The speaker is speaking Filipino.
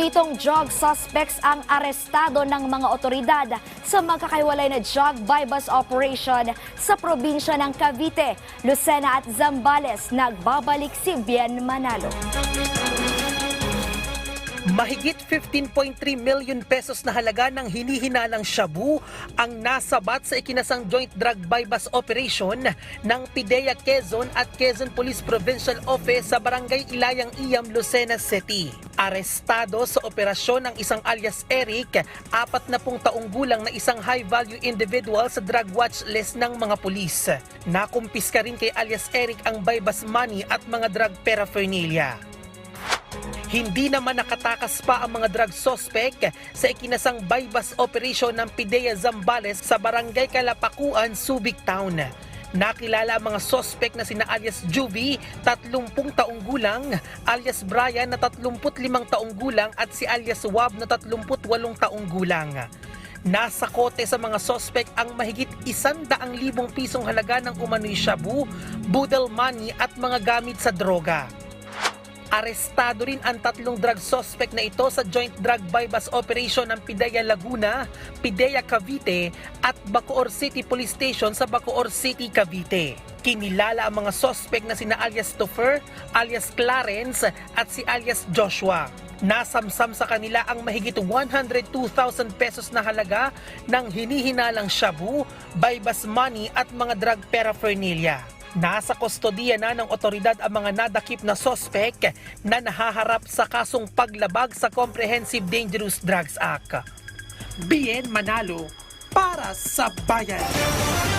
Pitong drug suspects ang arestado ng mga otoridad sa magkakaiwalay na drug buy-bus operation sa probinsya ng Cavite, Lucena at Zambales. Nagbabalik si Bien Manalo. Mahigit 15.3 million pesos na halaga ng hinihinalang shabu ang nasabat sa ikinasang joint drug buy-bus operation ng PIDEA Quezon at Quezon Police Provincial Office sa Barangay Ilayang Iyam, Lucena City. Arestado sa operasyon ang isang alias Eric, apat na pung taong gulang na isang high-value individual sa drug watch list ng mga pulis. Nakumpiska rin kay alias Eric ang buy-bus money at mga drug paraphernalia. Hindi naman nakatakas pa ang mga drug suspect sa ikinasang bypass operation ng PIDEA Zambales sa Barangay Kalapakuan, Subic Town. Nakilala ang mga suspect na sina alias Juvie, 30 taong gulang, alias Brian na 35 taong gulang at si alias Wab na 38 taong gulang. Nasa kote sa mga suspect ang mahigit isandaang libong pisong halaga ng umano'y shabu, budel money at mga gamit sa droga. Arestado rin ang tatlong drug suspect na ito sa joint drug buy-bus operation ng PIDEA Laguna, PIDEA Cavite at Bacoor City Police Station sa Bacoor City, Cavite. Kinilala ang mga suspect na sina alias Topher, alias Clarence at si alias Joshua. Nasamsam sa kanila ang mahigit 102,000 pesos na halaga ng hinihinalang shabu, buy-bus money at mga drug paraphernalia. Nasa kustodiya na ng otoridad ang mga nadakip na sospek na nahaharap sa kasong paglabag sa Comprehensive Dangerous Drugs Act. Bien Manalo para sa bayan.